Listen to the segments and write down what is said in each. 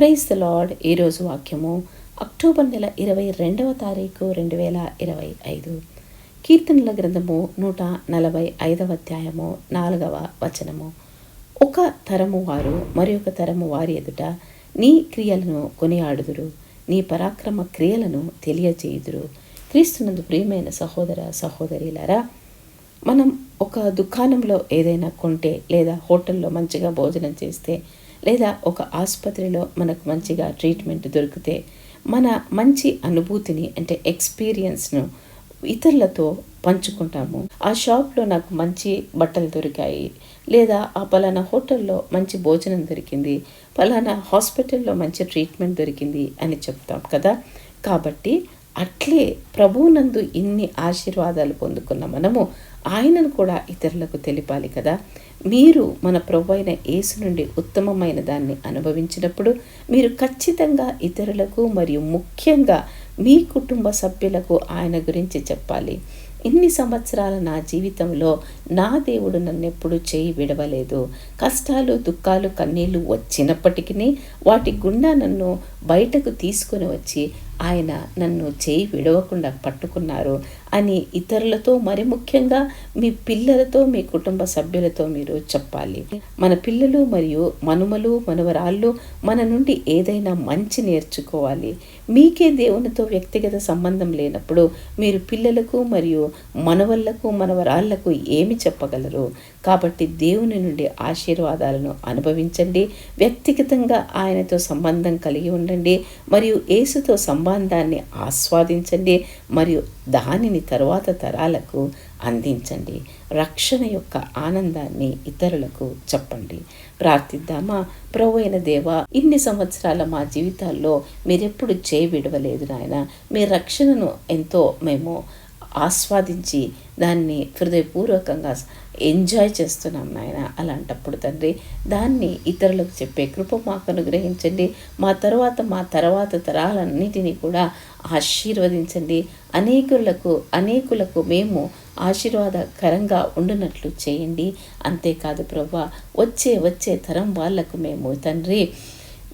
Praise the lord. ఈరోజు వాక్యము October నెల ఇరవై రెండవ తారీఖు రెండు వేల ఇరవై ఐదు. కీర్తనల గ్రంథము నూట నలభై ఐదవ అధ్యాయము నాలుగవ వచనము. ఒక తరము వారు మరి ఒక తరము వారి ఎదుట నీ క్రియలను కొనియాడుదురు. నీ పరాక్రమ క్రియలను తెలియజేయుదురు క్రీస్తునందు ప్రియమైన సహోదర సహోదరిలారా మనం ఒక దుకాణంలో ఏదైనా కొంటే లేదా హోటల్లో మంచిగా భోజనం చేస్తే లేదా ఒక ఆసుపత్రిలో మనకు మంచిగా ట్రీట్మెంట్ దొరికితే మన మంచి అనుభూతిని అంటే ఎక్స్పీరియన్స్ను ఇతరులతో పంచుకుంటాము. ఆ షాప్లో నాకు మంచి బట్టలు దొరికాయి లేదా ఆ పలానా హోటల్లో మంచి భోజనం దొరికింది పలానా హాస్పిటల్లో మంచి ట్రీట్మెంట్ దొరికింది అని చెప్తాం కదా. కాబట్టి అట్లే ప్రభువునందు ఇన్ని ఆశీర్వాదాలు పొందుకున్న మనము ఆయనను కూడా ఇతరులకు తెలిపాలి కదా. మీరు మన ప్రభు అయిన యేసు నుండి ఉత్తమమైన దాన్ని అనుభవించినప్పుడు మీరు ఖచ్చితంగా ఇతరులకు మరియు ముఖ్యంగా మీ కుటుంబ సభ్యులకు ఆయన గురించి చెప్పాలి. ఇన్ని సంవత్సరాల నా జీవితంలో నా దేవుడు నన్నెప్పుడు చేయి విడవలేదు. కష్టాలు దుఃఖాలు కన్నీళ్ళు వచ్చినప్పటికీ వాటి గుండా నన్ను బయటకు తీసుకొని వచ్చి ఆయన నన్ను చేయి విడవకుండా పట్టుకున్నారు. అని ఇతరులతో మరి ముఖ్యంగా మీ పిల్లలతో మీ కుటుంబ సభ్యులతో మీరు చెప్పాలి. మన పిల్లలు మరియు మనుమలు మనవరాళ్ళు మన నుండి ఏదైనా మంచి నేర్చుకోవాలి. మీకే దేవునితో వ్యక్తిగత సంబంధం లేనప్పుడు మీరు పిల్లలకు మరియు మనవళ్ళకు మనవరాళ్ళకు ఏమి చెప్పగలరు? కాబట్టి దేవుని నుండి ఆశీర్వాదాలను అనుభవించండి. వ్యక్తిగతంగా ఆయనతో సంబంధం కలిగి ఉండండి. మరియు యేసుతో సంబంధాన్ని ఆస్వాదించండి. మరియు దానిని తరువాత తరాలకు అందించండి. రక్షణ యొక్క ఆనందాన్ని ఇతరులకు చెప్పండి. ప్రార్థిద్దామా? ప్రభు అయిన దేవ ఇన్ని సంవత్సరాల మా జీవితాల్లో మీరెప్పుడు చేయి విడవలేదు నాయన. మీ రక్షణను ఎంతో మేము ఆస్వాదించి దాన్ని హృదయపూర్వకంగా ఎంజాయ్ చేస్తున్నాం నాయన అలాంటప్పుడు తండ్రి. దాన్ని ఇతరులకు చెప్పే కృప మాకు అనుగ్రహించండి. మా తర్వాత మా తర్వాత తరాలన్నిటినీ కూడా ఆశీర్వదించండి. అనేకులకు అనేకులకు మేము ఆశీర్వాదకరంగా ఉండునట్లు చేయండి. అంతేకాదు ప్రభా వచ్చే వచ్చే తరం వాళ్ళకు మేము తండ్రి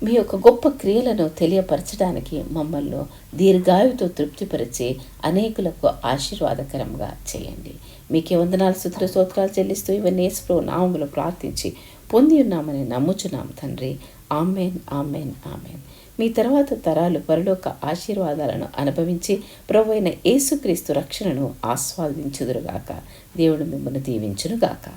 మీ యొక్క గొప్ప క్రియలను తెలియపరచడానికి మమ్మల్ని దీర్ఘాయుతో తృప్తిపరిచి అనేకులకు ఆశీర్వాదకరంగా చేయండి. మీకే వందనాలు సుతుల స్తోత్రాలు చెల్లిస్తూ ఇవన్నీ యేసుప్రభు నామములు ప్రార్థించి పొంది ఉన్నామని నమ్ముచున్నాం తండ్రి. Amen amen amen. మీ తర్వాత తరాలు పరలోక ఆశీర్వాదాలను అనుభవించి ప్రభు అయిన యేసుక్రీస్తు రక్షణను ఆస్వాదించుదురుగాక. దేవుడు మిమ్మల్ని దీవించునుగాక.